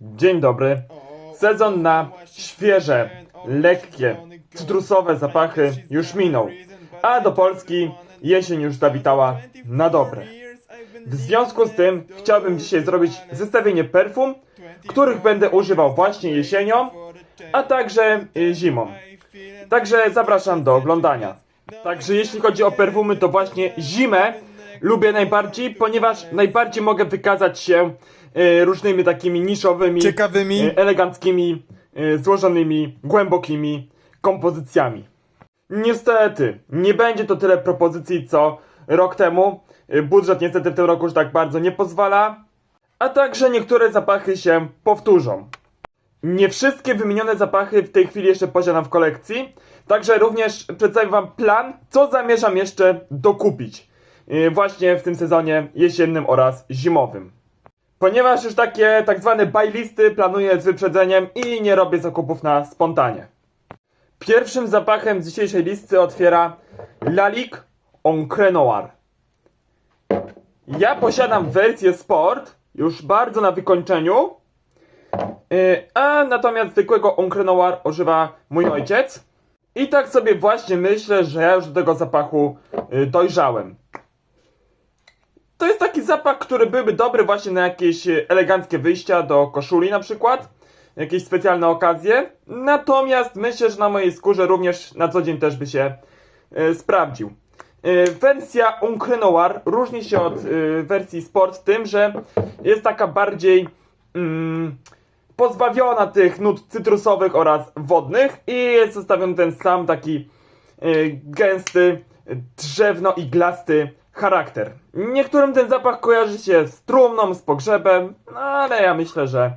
Dzień dobry. Sezon na świeże, lekkie, cytrusowe zapachy już minął, a do Polski jesień już zawitała na dobre. W związku z tym chciałbym dzisiaj zrobić zestawienie perfum, których będę używał właśnie jesienią, a także y, zimą. Także zapraszam do oglądania. Także jeśli chodzi o perfumy, to właśnie zimę lubię najbardziej, ponieważ najbardziej mogę wykazać się y, różnymi takimi niszowymi, Ciekawymi. y, eleganckimi, y, złożonymi, głębokimi kompozycjami. Niestety, nie będzie to tyle propozycji co rok temu. Budżet niestety w tym roku już tak bardzo nie pozwala, a także niektóre zapachy się powtórzą. Nie wszystkie wymienione zapachy w tej chwili jeszcze posiadam w kolekcji, także również przedstawię Wam plan, co zamierzam jeszcze dokupić właśnie w tym sezonie jesiennym oraz zimowym. Ponieważ już takie tak zwane buy listy planuję z wyprzedzeniem i nie robię zakupów na spontanie. Pierwszym zapachem z dzisiejszej listy otwiera Lalique Encre Noir. Ja posiadam wersję Sport, już bardzo na wykończeniu, Yy, a natomiast zwykłego Encre Noir używa mój ojciec. I tak sobie właśnie myślę, że ja już do tego zapachu yy, dojrzałem. To jest taki zapach, który byłby dobry właśnie na jakieś yy, eleganckie wyjścia do koszuli na przykład. Jakieś specjalne okazje. Natomiast myślę, że na mojej skórze również na co dzień też by się yy, sprawdził. Yy, Wersja Encre Noir różni się od yy, wersji Sport tym, że jest taka bardziej mm, pozbawiona tych nut cytrusowych oraz wodnych i jest zostawiony ten sam taki y, gęsty, drzewno-iglasty charakter. Niektórym ten zapach kojarzy się z trumną, z pogrzebem, no ale ja myślę, że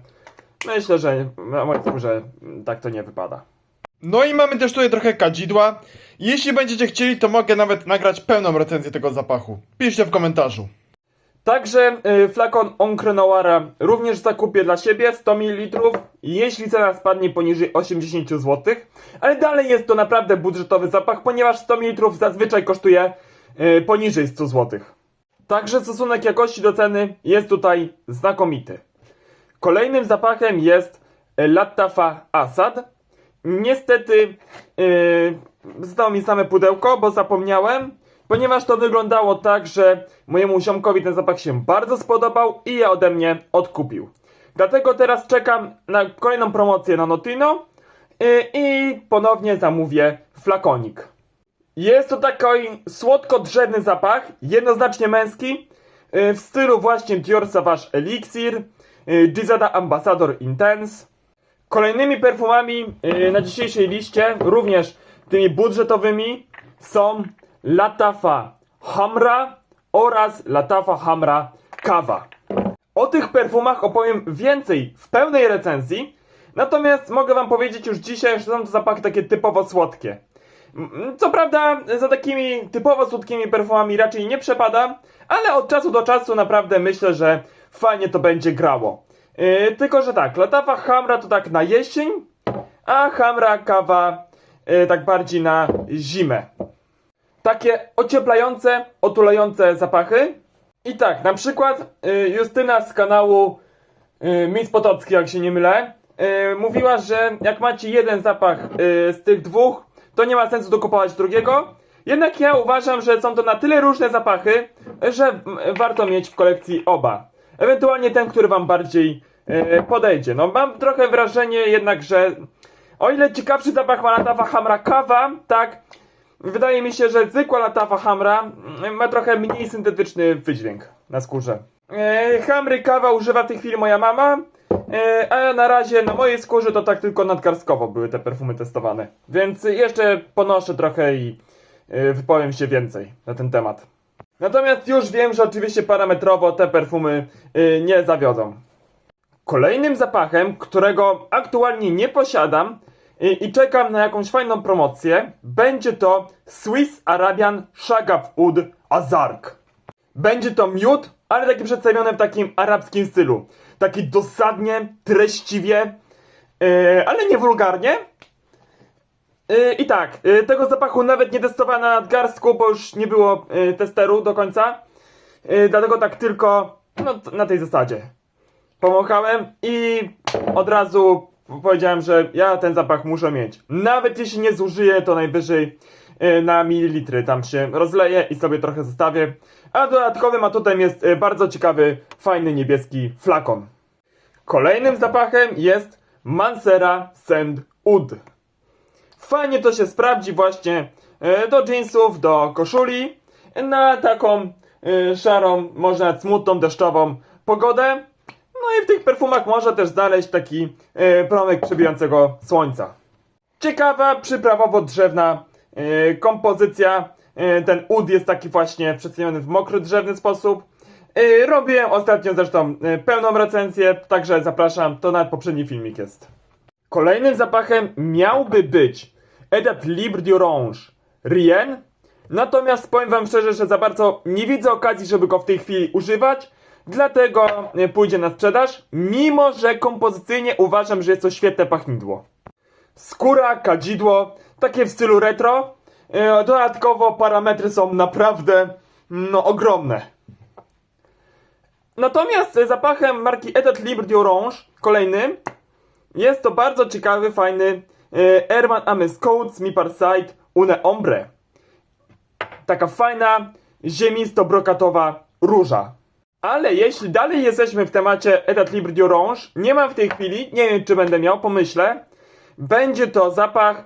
myślę, że skórze tak to nie wypada. No i mamy też tutaj trochę kadzidła. Jeśli będziecie chcieli, to mogę nawet nagrać pełną recenzję tego zapachu. Piszcie w komentarzu. Także y, flakon Encre Noira również zakupię dla siebie 100 ml, jeśli cena spadnie poniżej 80 zł, ale dalej jest to naprawdę budżetowy zapach, ponieważ 100 ml zazwyczaj kosztuje poniżej 100 zł. Także stosunek jakości do ceny jest tutaj znakomity. Kolejnym zapachem jest y, Lattafa Assad. Niestety yy, zostało mi same pudełko, bo zapomniałem, ponieważ to wyglądało tak, że mojemu ziomkowi ten zapach się bardzo spodobał i je ode mnie odkupił. Dlatego teraz czekam na kolejną promocję na Notino yy, i ponownie zamówię flakonik. Jest to taki słodko-drzewny zapach, jednoznacznie męski, yy, w stylu właśnie Dior Sauvage Elixir, Gizada Ambassador Intense. Kolejnymi perfumami yy, na dzisiejszej liście, również tymi budżetowymi, są Latafa Hamra oraz Latafa Hamra Kawa. O tych perfumach opowiem więcej w pełnej recenzji, natomiast mogę wam powiedzieć już dzisiaj, że są to zapachy takie typowo słodkie. Mm, Co prawda, za takimi typowo słodkimi perfumami raczej nie przepadam, ale od czasu do czasu naprawdę myślę, że fajnie to będzie grało. Yy, tylko, że tak, latawa hamra to tak na jesień, a hamra kawa yy, tak bardziej na zimę. Takie ocieplające, otulające zapachy. I tak, na przykład yy, Justyna z kanału yy, Potocki, jak się nie mylę, yy, mówiła, że jak macie jeden zapach yy, z tych dwóch, to nie ma sensu dokupować drugiego. Jednak ja uważam, że są to na tyle różne zapachy, że warto mieć w kolekcji oba. Ewentualnie ten, który wam bardziej yy, podejdzie. No mam trochę wrażenie jednak, że o ile ciekawszy zapach ma latawa hamra kawa, tak wydaje mi się, że zwykła latawa hamra mm, ma trochę mniej syntetyczny wydźwięk na skórze. Yy, hamry kawa używa w tej chwili moja mama, a na razie na mojej skórze to tak tylko nadgarstkowo były te perfumy testowane. Więc jeszcze ponoszę trochę i yy, wypowiem się więcej na ten temat. Natomiast już wiem, że oczywiście parametrowo te perfumy yy, nie zawiodą. Kolejnym zapachem, którego aktualnie nie posiadam i, i czekam na jakąś fajną promocję, będzie to Swiss Arabian Shagaf Oud Azark. Będzie to miód, ale taki przedstawiony w takim arabskim stylu. Taki dosadnie, treściwie, yy, ale nie wulgarnie. Yy, I tak, yy, tego zapachu nawet nie testowałem na nadgarstku, bo już nie było yy, testeru do końca. Yy, dlatego tak tylko no, na tej zasadzie. Pomachałem i od razu powiedziałem, że ja ten zapach muszę mieć. Nawet jeśli nie zużyję, to najwyżej na mililitry tam się rozleję i sobie trochę zostawię. A dodatkowym atutem jest e, bardzo ciekawy, fajny niebieski flakon. Kolejnym zapachem jest Mansera Sand Oud. Fajnie to się sprawdzi właśnie e, do jeansów, do koszuli, na taką e, szarą, może nawet smutną, deszczową pogodę. No i w tych perfumach można też znaleźć taki promyk przebijającego słońca. Ciekawa, przyprawowo-drzewna kompozycja. E, ten ud jest taki właśnie przedstawiony w mokry, drzewny sposób. E, robiłem ostatnio zresztą e, pełną recenzję, także zapraszam, to nawet poprzedni filmik jest. Kolejnym zapachem miałby być Edat Libre d'Orange Rien. Natomiast powiem wam szczerze, że za bardzo nie widzę okazji, żeby go w tej chwili używać. Dlatego pójdzie na sprzedaż, mimo że kompozycyjnie uważam, że jest to świetne pachnidło. Skóra, kadzidło, takie w stylu retro. E, Dodatkowo parametry są naprawdę no, ogromne. Natomiast e, zapachem marki Edat Libre d'Orange, kolejnym, jest to bardzo ciekawy, fajny e, Herman Ames Coats Mi Parsite Une Ombre. Taka fajna, ziemisto-brokatowa róża. Ale jeśli dalej jesteśmy w temacie Edat Libre d'Orange, nie mam w tej chwili, nie wiem czy będę miał, pomyślę, będzie to zapach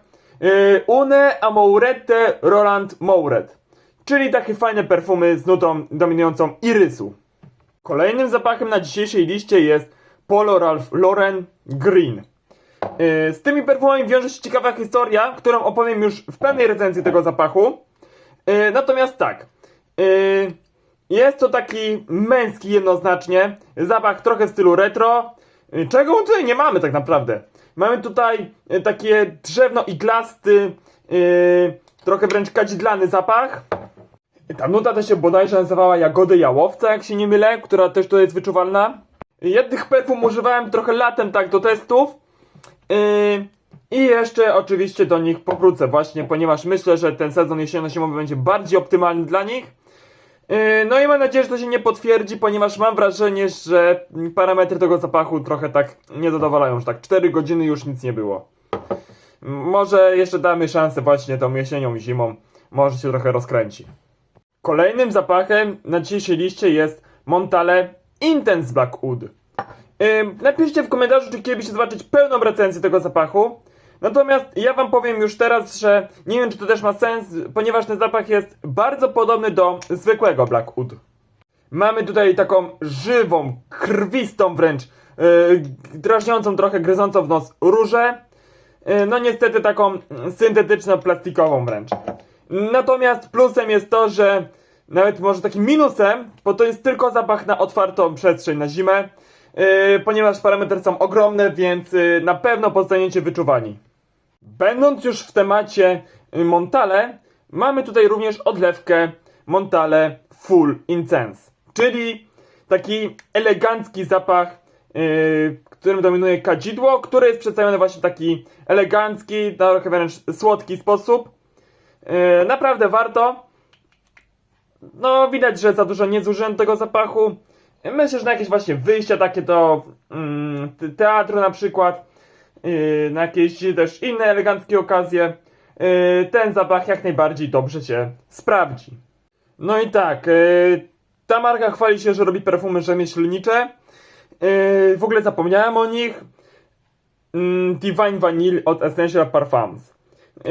Une Amourette Roland Mouret, czyli takie fajne perfumy z nutą dominującą irysu. Kolejnym zapachem na dzisiejszej liście jest Polo Ralph Lauren Green. Y, Z tymi perfumami wiąże się ciekawa historia, którą opowiem już w pełnej recenzji tego zapachu. Y, Natomiast tak, y, jest to taki męski jednoznacznie, zapach trochę w stylu retro, y, czego tutaj nie mamy tak naprawdę. Mamy tutaj y, takie drzewno-iglasty, y, trochę wręcz kadzidlany zapach. Ta nuta to się bodajże nazywała Jagody Jałowca, jak się nie mylę, która też tu jest wyczuwalna. Jednych perfum używałem trochę latem tak do testów. Yy, I jeszcze oczywiście do nich powrócę właśnie, ponieważ myślę, że ten sezon jesienno-zimowy będzie bardziej optymalny dla nich. Yy, No i mam nadzieję, że to się nie potwierdzi, ponieważ mam wrażenie, że parametry tego zapachu trochę tak nie zadowalają, że tak 4 godziny już nic nie było. Może jeszcze damy szansę właśnie tą jesienią i zimą, może się trochę rozkręci. Kolejnym zapachem na dzisiejszej liście jest Montale Intense Blackwood. Ym, napiszcie w komentarzu, czy chcielibyście zobaczyć pełną recenzję tego zapachu. Natomiast ja wam powiem już teraz, że nie wiem, czy to też ma sens, ponieważ ten zapach jest bardzo podobny do zwykłego Blackwood. Mamy tutaj taką żywą, krwistą wręcz, yy, drażniącą trochę, gryzącą w nos różę. Yy, no niestety taką syntetyczno-plastikową wręcz. Natomiast plusem jest to, że nawet może takim minusem, bo to jest tylko zapach na otwartą przestrzeń na zimę, yy, ponieważ parametry są ogromne, więc yy, na pewno pozostaniecie wyczuwani. Będąc już w temacie y, Montale, mamy tutaj również odlewkę Montale Full Intense, czyli taki elegancki zapach, yy, którym dominuje kadzidło, który jest przedstawiony właśnie w taki elegancki, trochę wręcz słodki sposób. Yy, naprawdę warto. No, widać, że za dużo nie zużyłem tego zapachu. Myślę, że na jakieś właśnie wyjścia takie do mm, te- teatru na przykład, na jakieś też inne eleganckie okazje, yy, ten zapach jak najbardziej dobrze się sprawdzi. No i tak, yy, ta marka chwali się, że robi perfumy rzemieślnicze. W ogóle zapomniałem o nich. Mm, Divine Vanille od Essential Parfums.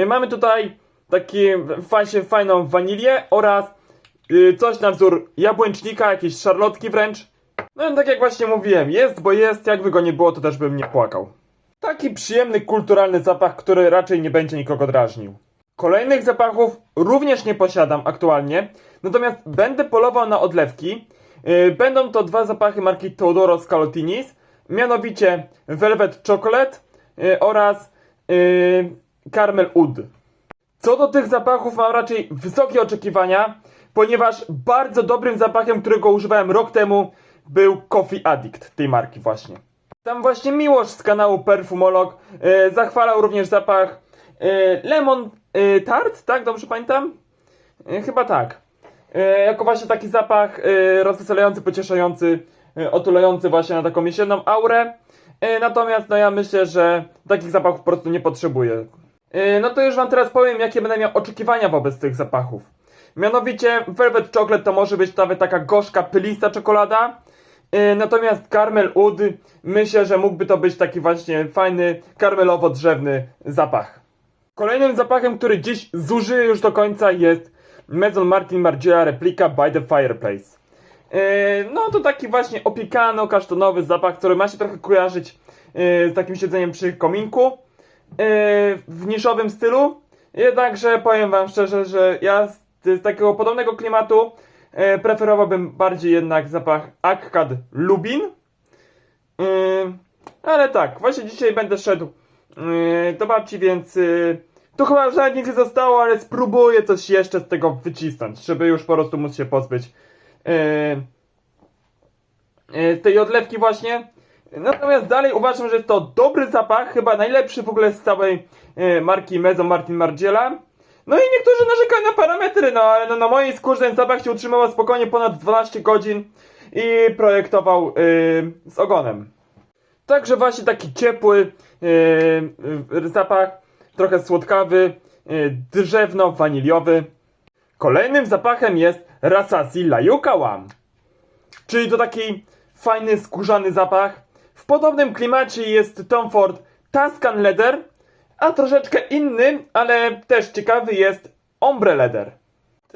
Mamy tutaj taki właśnie fajną wanilię oraz coś na wzór jabłęcznika, jakieś szarlotki wręcz. No i tak jak właśnie mówiłem, jest, bo jest, jakby go nie było, to też bym nie płakał. Taki przyjemny, kulturalny zapach, który raczej nie będzie nikogo drażnił. Kolejnych zapachów również nie posiadam aktualnie, natomiast będę polował na odlewki. Yy, Będą to dwa zapachy marki Teodoro Scalotinis, mianowicie Velvet Chocolate yy, oraz yy, Caramel Oud. Co do tych zapachów mam raczej wysokie oczekiwania, ponieważ bardzo dobrym zapachem, którego używałem rok temu, był Coffee Addict tej marki właśnie. Tam właśnie Miłosz z kanału Perfumolog e, zachwalał również zapach e, Lemon e, Tart, tak? Dobrze pamiętam? E, chyba tak. Jako właśnie taki zapach e, rozweselający, pocieszający otulający właśnie na taką jesienną aurę. Natomiast no ja myślę, że takich zapachów po prostu nie potrzebuję. No to już wam teraz powiem, jakie będę miał oczekiwania wobec tych zapachów. Mianowicie Velvet Chocolate to może być nawet taka gorzka, pylista czekolada. E, Natomiast Caramel Oud myślę, że mógłby to być taki właśnie fajny, karmelowo-drzewny zapach. Kolejnym zapachem, który dziś zużyję już do końca jest Maison Martin Margiela Replica by the Fireplace. Yy, no to taki właśnie opiekano-kasztanowy zapach, który ma się trochę kojarzyć yy, z takim siedzeniem przy kominku w niszowym stylu. Jednakże powiem wam szczerze, że ja z, takiego podobnego klimatu preferowałbym bardziej jednak zapach Akkad Lubin. Yy, ale tak, właśnie dzisiaj będę szedł yy, do babci, więc tu chyba już nawet nic nie zostało, ale spróbuję coś jeszcze z tego wycisnąć, żeby już po prostu móc się pozbyć tej odlewki właśnie. Natomiast dalej uważam, że jest to dobry zapach, chyba najlepszy w ogóle z całej marki Mezzo Martin Margiela. No i niektórzy narzekają na parametry, no ale no, na mojej skórze zapach się utrzymał spokojnie ponad 12 godzin i projektował yy, z ogonem. Także właśnie taki ciepły yy, zapach, trochę słodkawy, yy, drzewno-waniliowy. Kolejnym zapachem jest Rasasi Layuka One. Czyli to taki fajny, skórzany zapach. W podobnym klimacie jest Tom Ford Tuscan Leather, a troszeczkę inny, ale też ciekawy jest Ombre Leather.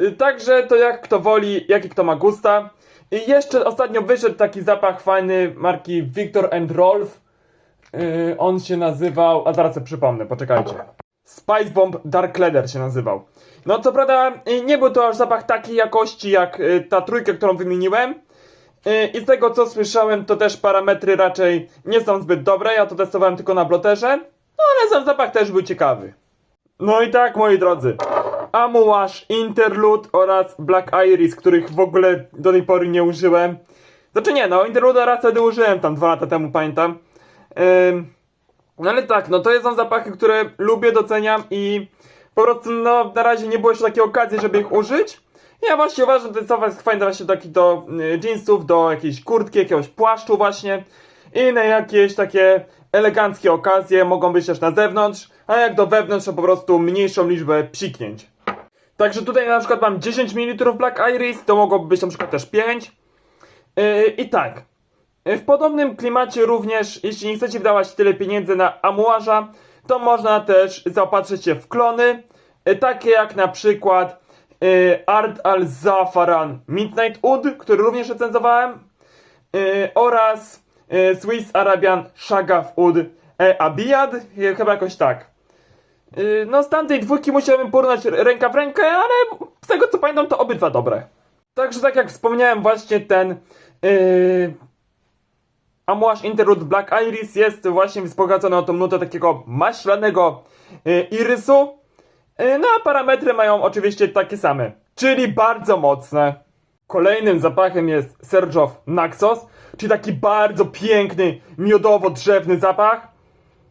Y, Także to jak kto woli, jaki kto ma gusta. I jeszcze ostatnio wyszedł taki zapach fajny marki Victor and Rolf. Yy, on się nazywał, a zaraz sobie przypomnę, poczekajcie. Spice Bomb Dark Leather się nazywał. No co prawda yy, nie był to aż zapach takiej jakości jak yy, ta trójka, którą wymieniłem. Yy, I z tego co słyszałem, to też parametry raczej nie są zbyt dobre. Ja to testowałem tylko na bloterze. No ale sam zapach też był ciekawy. No i tak, moi drodzy. Amuash, Interlude oraz Black Iris, których w ogóle do tej pory nie użyłem. Znaczy nie, no Interlude raz wtedy użyłem, tam dwa lata temu pamiętam. Ym, no ale tak, no to są zapachy, które lubię, doceniam i po prostu no na razie nie było jeszcze takiej okazji, żeby ich użyć. Ja właśnie uważam, że ten zapach jest fajny właśnie taki do y, jeansów, do jakiejś kurtki, jakiegoś płaszczu właśnie i na jakieś takie eleganckie okazje, mogą być też na zewnątrz, a jak do wewnątrz to po prostu mniejszą liczbę psiknięć. Także tutaj na przykład mam 10 ml Black Iris, to mogłoby być na przykład też 5. Yy, I tak. Yy, W podobnym klimacie również, jeśli nie chcecie wydawać tyle pieniędzy na amuarza, to można też zaopatrzyć się w klony, yy, takie jak na przykład yy, Art Al Zafaran Midnight Wood, który również recenzowałem, yy, oraz Swiss Arabian Shagaf Wood e Abiyad, yy, chyba jakoś tak. Yy, No z tamtej dwójki musiałem porównać ręka w rękę, ale z tego co pamiętam to obydwa dobre. Także tak jak wspomniałem właśnie ten yy, Amouage Interlude Black Iris jest właśnie wzbogacony o tą nutę takiego maślanego yy, irysu. Yy, no a parametry mają oczywiście takie same, czyli bardzo mocne. Kolejnym zapachem jest Sergiow Naxos, czyli taki bardzo piękny, miodowo-drzewny zapach.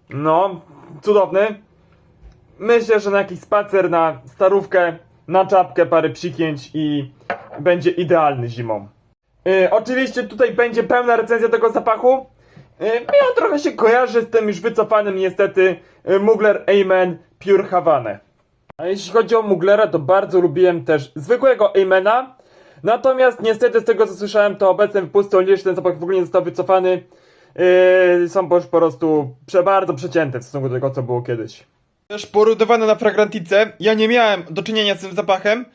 No, cudowny. Myślę, że na jakiś spacer na starówkę, na czapkę, parę psiknięć i będzie idealny zimą. Yy, oczywiście tutaj będzie pełna recenzja tego zapachu. Yy, on trochę się kojarzy z tym już wycofanym niestety yy, Mugler Amen Pure Havana. A jeśli chodzi o Muglera, to bardzo lubiłem też zwykłego Amena. Natomiast niestety z tego co słyszałem, to obecne wypusty Olisz ten zapach w ogóle nie został wycofany. Yy, są po prostu prze, bardzo przecięte w stosunku do tego co było kiedyś. Też porównywany na fragrantice, ja nie miałem do czynienia z tym zapachem,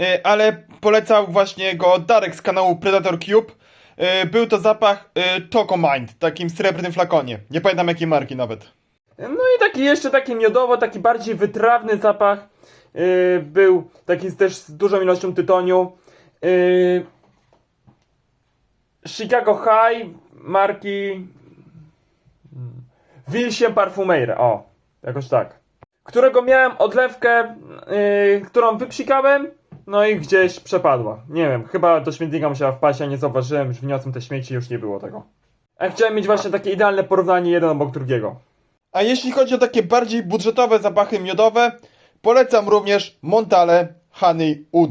y, ale polecał właśnie go Darek z kanału Predator Cube. Y, Był to zapach y, Toco Mind, takim srebrnym flakonie. Nie pamiętam jakiej marki nawet. No i taki jeszcze taki miodowo, taki bardziej wytrawny zapach. Yy, był taki też z dużą ilością tytoniu. Yy, Chicago High marki Wilsiem Parfumeire, o, jakoś tak. Którego miałem odlewkę, yy, którą wypsikałem, no i gdzieś przepadła. Nie wiem, chyba do śmietnika musiała wpaść, a nie zauważyłem, już wniosłem te śmieci, już nie było tego. A chciałem mieć właśnie takie idealne porównanie jeden obok drugiego. A jeśli chodzi o takie bardziej budżetowe zapachy miodowe, polecam również Montale Honey Oud.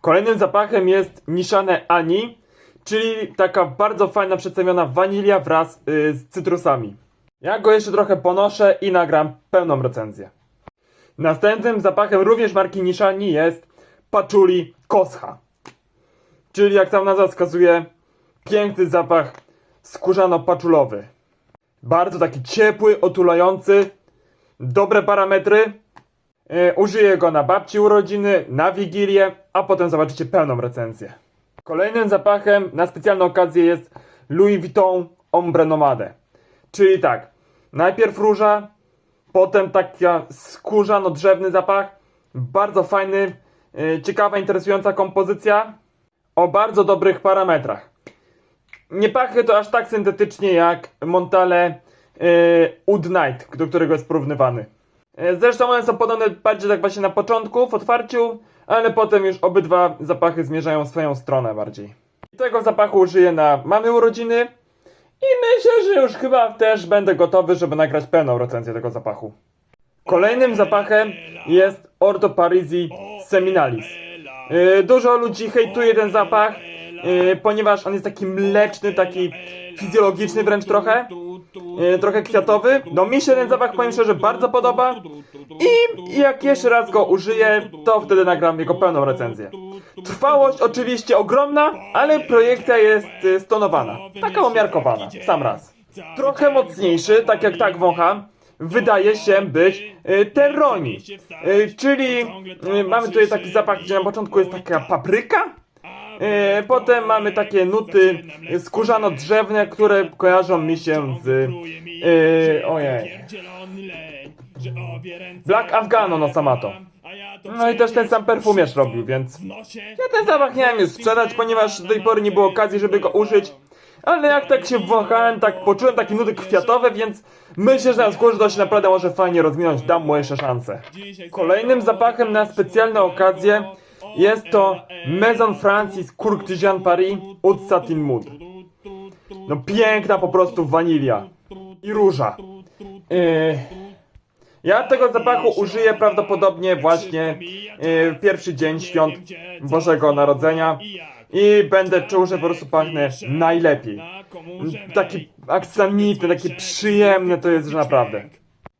Kolejnym zapachem jest Niszane Ani, czyli taka bardzo fajna przedstawiona wanilia wraz y, z cytrusami. Ja go jeszcze trochę ponoszę i nagram pełną recenzję. Następnym zapachem również marki Nishani jest Patchouli Kosha. Czyli jak sam nazwa wskazuje, piękny zapach skórzano-paczulowy. Bardzo taki ciepły, otulający, dobre parametry. Yy, użyję go na babci urodziny, na wigilię, a potem zobaczycie pełną recenzję. Kolejnym zapachem na specjalną okazję jest Louis Vuitton Ombre Nomade. Czyli tak, najpierw róża, potem taka skórzano-drzewny zapach, bardzo fajny, yy, ciekawa, interesująca kompozycja o bardzo dobrych parametrach. Nie pachnie to aż tak syntetycznie jak Montale yy, Oud Night, do którego jest porównywany. Yy, Zresztą one są podobne bardziej tak właśnie na początku, w otwarciu, ale potem już obydwa zapachy zmierzają w swoją stronę bardziej. Tego zapachu użyję na mamy urodziny i myślę, że już chyba też będę gotowy, żeby nagrać pełną recenzję tego zapachu. Kolejnym zapachem jest Orto Parisi Seminalis. Yy, dużo ludzi hejtuje ten zapach, yy, ponieważ on jest taki mleczny, taki fizjologiczny wręcz trochę, yy, trochę kwiatowy. No mi się ten zapach, powiem szczerze, bardzo podoba i jak jeszcze raz go użyję, to wtedy nagram jego pełną recenzję. Trwałość oczywiście ogromna, ale projekcja jest yy, stonowana, taka umiarkowana, w sam raz. Trochę mocniejszy, tak jak tak wącham, wydaje się być y, terroni. Y, czyli y, mamy tutaj taki zapach, gdzie na początku jest taka papryka. Y, potem mamy takie nuty skórzano-drzewne, które kojarzą mi się z... Y, ojej. Black Afghano no Samato. No i też ten sam perfumierz robił, więc... Ja ten zapach nie wiem sprzedać, ponieważ do tej pory nie było okazji, żeby go użyć. Ale jak tak się wąchałem, tak poczułem takie nuty kwiatowe, więc myślę, że na skórze to się naprawdę może fajnie rozwinąć, dam mu jeszcze szansę. Kolejnym zapachem na specjalne okazje jest to Maison Francis Cour Jean Paris Oud Satin Mood. No piękna po prostu wanilia i róża. Yy, ja tego zapachu użyję prawdopodobnie właśnie yy, w pierwszy dzień świąt Bożego Narodzenia i będę czuł, że po prostu pachnę najlepiej. Taki aksamitny, takie przyjemne to jest, że naprawdę.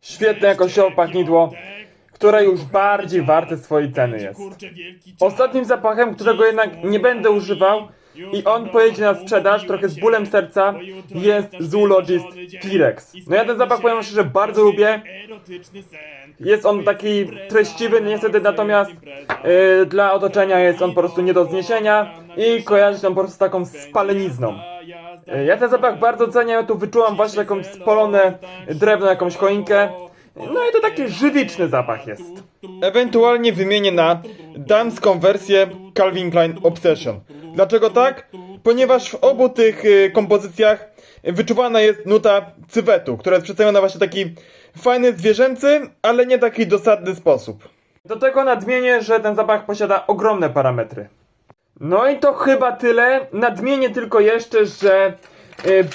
Świetne jakościowe pachnidło, które już bardziej warte swojej ceny jest. Ostatnim zapachem, którego jednak nie będę używał i on pojedzie na sprzedaż trochę z bólem serca jest Zoologist T-Rex. No ja ten zapach powiem szczerze bardzo lubię. Jest on taki treściwy, niestety natomiast yy, dla otoczenia jest on po prostu nie do zniesienia i kojarzy się on po prostu z taką spalenizną. Yy, Ja ten zapach bardzo cenię, ja tu wyczułam właśnie jakąś spolone drewno, jakąś choinkę. No i to taki żywiczny zapach jest. Ewentualnie wymienię na damską wersję Calvin Klein Obsession. Dlaczego tak? Ponieważ w obu tych y, kompozycjach wyczuwana jest nuta cywetu, która jest przedstawiona właśnie w taki fajny, zwierzęcy, ale nie taki dosadny sposób. Do tego nadmienię, że ten zapach posiada ogromne parametry. No i to chyba tyle. Nadmienię tylko jeszcze, że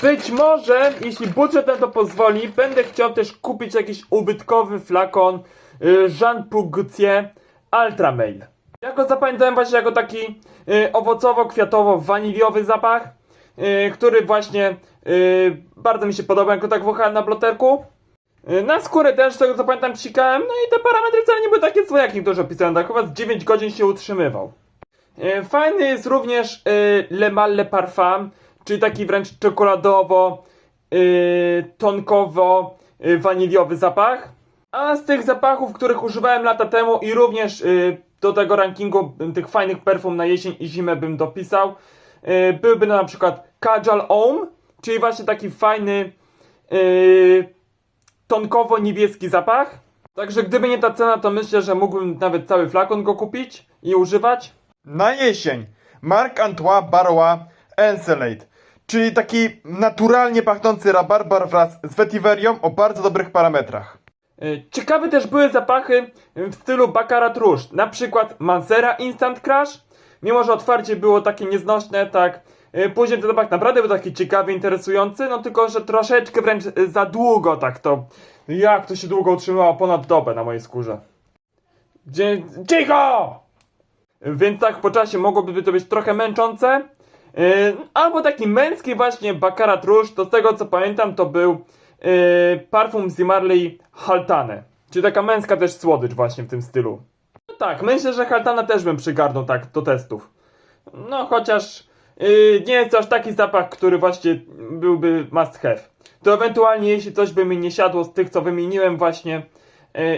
być może, jeśli budżet na to pozwoli, będę chciał też kupić jakiś ubytkowy flakon y, Jean Paul Gaultier Ultra Mail. Ja go zapamiętałem właśnie jako taki y, owocowo-kwiatowo-waniliowy zapach, który właśnie bardzo mi się podoba, jako tak wąchałem na bloterku. Na skórę też, z tego co pamiętam, psikałem, no i te parametry wcale nie były takie złe, jak niektórzy opisują, tak chyba z 9 godzin się utrzymywał. Fajny jest również Le Mal Le Parfum, czyli taki wręcz czekoladowo, y, tonkowo, y, waniliowy zapach. A z tych zapachów, których używałem lata temu i również y, do tego rankingu tych fajnych perfum na jesień i zimę bym dopisał, byłby na przykład Kajal Om, czyli właśnie taki fajny, y, tonkowo-niebieski zapach. Także gdyby nie ta cena, to myślę, że mógłbym nawet cały flakon go kupić i używać. Na jesień Marc-Antoine Barrois Encelade, czyli taki naturalnie pachnący rabarbar wraz z wetiverią o bardzo dobrych parametrach. Y, Ciekawe też były zapachy w stylu Baccarat Rouge, na przykład Mansera Instant Crush, mimo że otwarcie było takie nieznośne, tak y, później ten zapach naprawdę był taki ciekawy, interesujący, no tylko, że troszeczkę wręcz za długo tak to, jak to się długo utrzymywało, ponad dobę na mojej skórze. Dzie- Cicho! Więc tak po czasie mogłoby to być trochę męczące, albo taki męski właśnie Baccarat Rouge, to z tego co pamiętam to był yy, parfum z Marley Haltane. Czyli taka męska też słodycz właśnie w tym stylu. No tak, myślę, że Haltana też bym przygarnął tak do testów. No chociaż yy, nie jest to aż taki zapach, który właśnie byłby must have. To ewentualnie jeśli coś by mi nie siadło z tych, co wymieniłem właśnie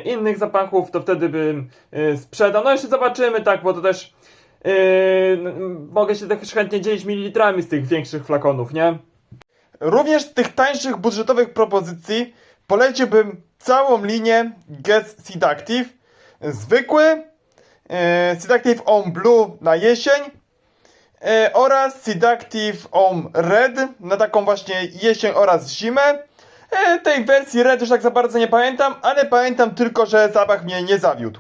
innych zapachów, to wtedy bym sprzedał. No jeszcze zobaczymy, tak, bo to też mogę się też chętnie dzielić mililitrami z tych większych flakonów, nie? Również z tych tańszych budżetowych propozycji poleciłbym całą linię Guess Seductive. Zwykły, e, Seductive On Blue na jesień e, oraz Seductive On Red na taką właśnie jesień oraz zimę. Tej wersji Red już tak za bardzo nie pamiętam, ale pamiętam tylko, że zapach mnie nie zawiódł.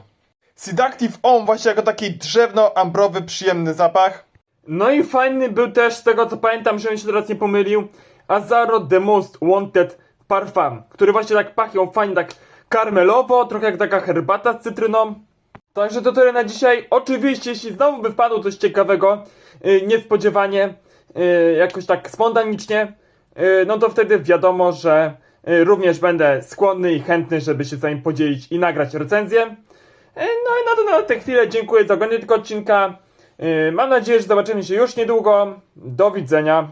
Seductive On właśnie jako taki drzewno-ambrowy przyjemny zapach. No i fajny był też, z tego co pamiętam, żebym się teraz nie pomylił, Azaro The Most Wanted Parfum, który właśnie tak pachnie fajnie tak karmelowo, trochę jak taka herbata z cytryną. Także to tyle na dzisiaj. Oczywiście, jeśli znowu by wpadło coś ciekawego, yy, niespodziewanie, yy, jakoś tak spontanicznie, yy, no to wtedy wiadomo, że yy, również będę skłonny i chętny, żeby się z nim podzielić i nagrać recenzję. Yy, No i na to na tę chwilę dziękuję za oglądanie tego odcinka. Yy, Mam nadzieję, że zobaczymy się już niedługo. Do widzenia.